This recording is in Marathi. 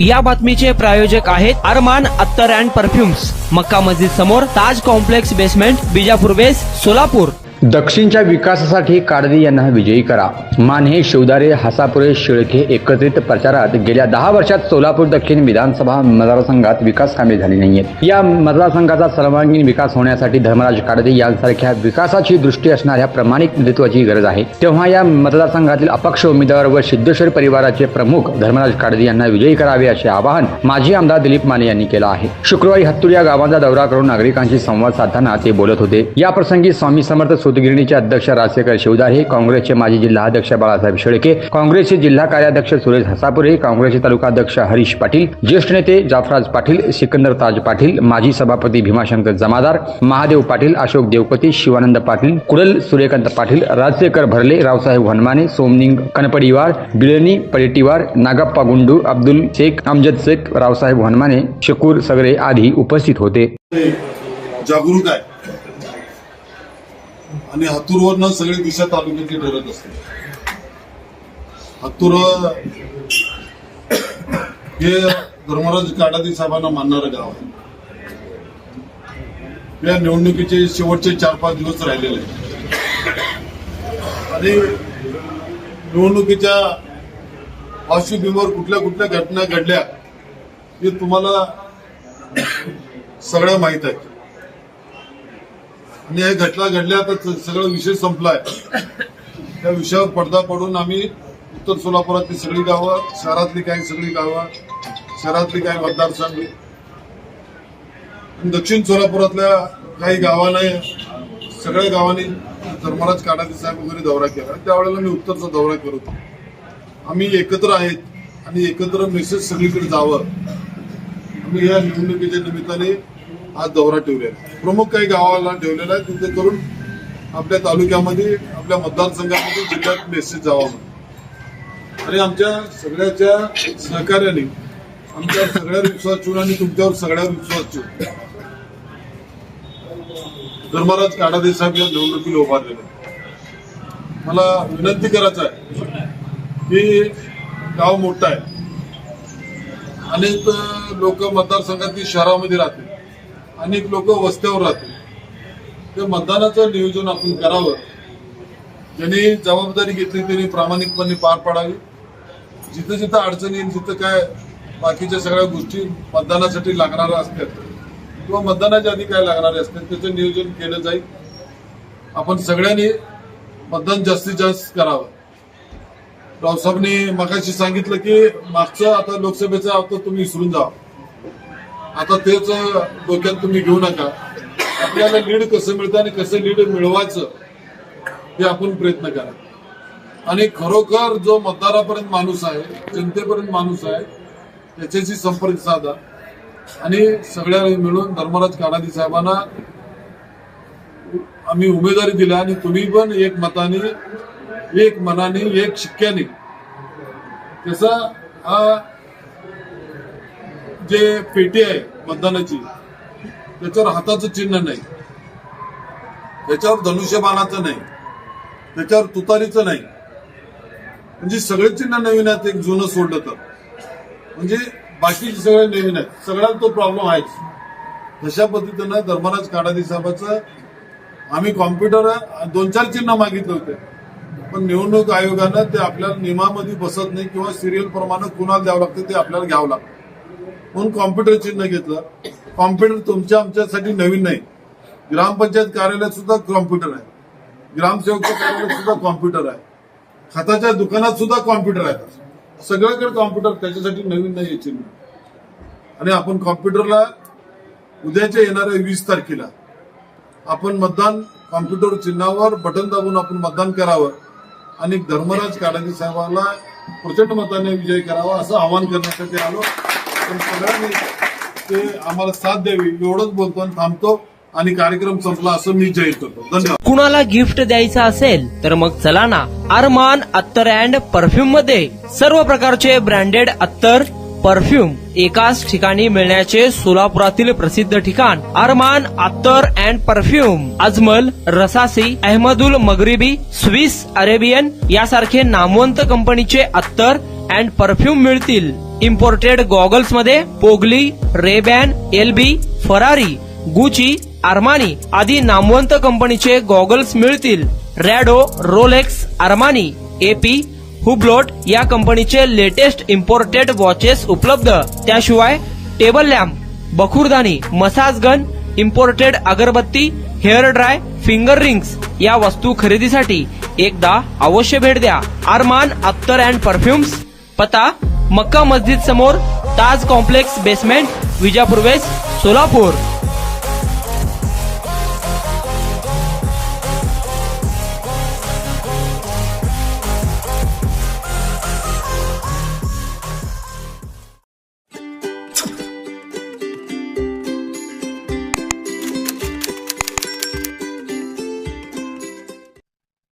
या बातमीचे प्रायोजक आहेत अरमान अत्तर अँड परफ्युम्स मक्का मस्जिद समोर Taj complex basement Bijapur base Solapur. दक्षिणच्या विकासासाठी काळदी यांना विजयी करा. मान्हे शिवदारे हासापुरे शिळके एकत्रित प्रचारात गेल्या दहा वर्षात सोलापूर दक्षिण विधानसभा मतदारसंघात विकास कामे झाली नाहीयेत. या मतदारसंघाचा सर्वांगीण विकास होण्यासाठी धर्मराज काडदे यांसारख्या विकासाची दृष्टी असणाऱ्या प्रामाणिक नेतृत्वाची गरज आहे. तेव्हा या मतदारसंघातील अपक्ष उमेदवार व सिद्धेश्वर परिवाराचे प्रमुख धर्मराज काडदे यांना विजयी करावे असे आवाहन माजी आमदार दिलीप माने यांनी केलं आहे. शुक्रवारी हत्तूर या गावांचा दौरा करून नागरिकांशी संवाद साधताना ते बोलत होते. या प्रसंगी स्वामी समर्थ सुतगिरणीचे अध्यक्ष राजशेखर शिवदारे काँग्रेसचे माजी जिल्हाध्यक्ष बाळासाहेब शेळके काँग्रेसचे जिल्हा कार्याध्यक्ष सुरेश हसापुरे काँग्रेसचे तालुकाध्यक्ष हरीश पाटील ज्येष्ठ नेते जाफराज पाटील सिकंदर ताज पाटील माजी सभापती भीमाशंकर जमादार महादेव पाटील अशोक देवपती शिवानंद पाटील कुडल सूर्यकांत पाटील राजशेखर भरले रावसाहेब वनमाने सोमनिंग कनपडीवार बिळणी पडेटीवार नागप्पा गुंडू अब्दुल शेख अमजद शेख रावसाहेब वनमाने शकूर सगळे आदी उपस्थित होते. जागरूक आहे. आणि हत्तूरवरनं सगळी दिशा तालुक्याची ठरत असते. हातूर हे धर्मराज काडादी साहेबांना मानणारं गाव आहे. या निवडणुकीचे शेवटचे चार पाच दिवस राहिलेले आहेत. आणि निवडणुकीच्या पार्श्वभूमीवर कुठल्या कुठल्या घटना घडल्या हे तुम्हाला सगळं माहीत आहे आणि हे घटना घडल्या तर सगळं विषय संपलाय. त्या विषयावर पडदा पडून आम्ही उत्तर सोलापुरातली सगळी गावं शहरातली काही सगळी गावं शहरातली काही मतदारसंघ दक्षिण सोलापुरातल्या काही गावाने सगळ्या गावांनी धर्मराज काडादी साहेब वगैरे दौरा केला. त्यावेळेला मी उत्तरचा दौरा करत होतो. आम्ही एकत्र आहेत आणि एकत्र मेसेज सगळीकडे जावं. आम्ही या निवडणुकीच्या निमित्ताने आज दौरा ठेवलेला आहे. प्रमुख काही गावाला ठेवलेला आहे तिथे करून आपल्या तालुक्यामध्ये आपल्या मतदारसंघामध्ये जिल्ह्यात मेसेज जावा म्हणून. आणि आमच्या सगळ्याच्या सहकार्याने आमच्या सगळ्यावर विश्वास ठेवून आणि तुमच्यावर सगळ्यावर विश्वास ठेवून. धर्मराज काडादे साहेब या निवडणुकीला उभारलेले मला विनंती करायचं आहे की गाव मोठं आहे. अनेक लोक मतदारसंघातील शहरामध्ये राहतील. अनेक लोक वस्त्यावर राहतील. ते मतदानाचं नियोजन आपण करावं. ज्यांनी जबाबदारी घेतली त्यांनी प्रामाणिकपणे पार पाडावी. जिथं जिथं अडचणी येईल तिथं काय बाकीच्या सगळ्या गोष्टी मतदानासाठी लागणाऱ्या असतात किंवा मतदानाच्या आधी काय लागणारे असतात त्याचं नियोजन केलं जाईल. आपण सगळ्यांनी मतदान जास्तीत जास्त करावं. रावसाहेबांनी मगाशी सांगितलं की मागचं आता लोकसभेचं आता तुम्ही विसरून जावा. आता तेच डोक्यात तुम्ही घेऊ नका. आपल्याला लीड कसं मिळतं आणि कसं लीड मिळवायचं हे आपण प्रयत्न करा. आणि खरोखर जो मतदारापर्यंत माणूस आहे जनतेपर्यंत माणूस आहे त्याच्याशी संपर्क साधा. आणि सगळ्या मिळून धर्मराज कानादी साहेबांना आम्ही उमेदवारी दिल्या आणि तुम्ही पण एक मताने एक मनाने एक शिक्क्याने त्याचा हा जे पेटी आहे मतदानाची त्याच्यावर हाताचं चिन्ह नाही. त्याच्यावर धनुष्यबाणाचं नाही. त्याच्यावर तुतारीचं नाही. म्हणजे सगळे चिन्ह नवीन आहेत एक जुनं सोडलं तर. म्हणजे बाकीचे सगळे नवीन आहेत. सगळ्यांना तो प्रॉब्लेम आहेच. तशा पद्धतीनं धर्मराज काडादी साहेबाचं आम्ही कॉम्प्युटर दोन चार चिन्ह मागितले होते. पण निवडणूक आयोगानं ते आपल्याला नियमामध्ये बसत नाही किंवा सिरियल प्रमाणे कुणाला द्यावं लागतं ते आपल्याला घ्यावं लागतं. म्हणून कॉम्प्युटर चिन्ह घेतलं. कॉम्प्युटर तुमच्या आमच्यासाठी नवीन नाही. ग्रामपंचायत कार्यालयात सुद्धा कॉम्प्युटर आहे. ग्रामसेवकच्या कार्यालयात सुद्धा कॉम्प्युटर आहे. खताच्या दुकानात सुद्धा कॉम्प्युटर आहे. सगळ्याकडे कॉम्प्युटर त्याच्यासाठी नवीन नाही चिन्ह. आणि आपण कॉम्प्युटरला उद्याच्या येणाऱ्या वीस तारखेला आपण मतदान कॉम्प्युटर चिन्हावर बटन दाबून आपण मतदान करावं. आणि धर्मराज काडाजी साहेबांना प्रचंड मताने विजय करावा असं आवाहन करण्यासाठी आलो. सगळ्यांनी ते आम्हाला साथ द्यावी एवढंच बोलतो आणि थांबतो आणि कार्यक्रम संपला असं मी जाहीर करतो. धन्यवाद. कुणाला गिफ्ट द्यायचं असेल तर मग चला ना अरमान अत्तर अँड परफ्यूममध्ये सर्व प्रकारचे ब्रँडेड अत्तर परफ्यूम एकाच ठिकाणी मिळण्याचे सोलापुरातील प्रसिद्ध ठिकाण Arman Attar and perfume Ajmal Rasasi Ahmed Al Maghribi Swiss Arabian यासारखे नामवंत कंपनीचे अत्तर अँड परफ्यूम मिळतील. इम्पोर्टेड गॉगल्समध्ये पोगली रेबॅन एलबी फरारी गुची आर्मानी आदी नामवंत कंपनीचे गॉगल्स मिळतील. रॅडो रोलेक्स आर्मानी एपी हुब्लोट या कंपनीचे लेटेस्ट इम्पोर्टेड वॉचेस उपलब्ध. त्याशिवाय टेबल लॅम्प बखुरदानी मसाज गन इम्पोर्टेड अगरबत्ती हेअर ड्राय फिंगर रिंग्स या वस्तू खरेदीसाठी एकदा अवश्य भेट द्या. आरमान अत्तर अँड परफ्युम्स पता मक्का मस्जिद समोर Taj complex basement Vijapur waste Solapur.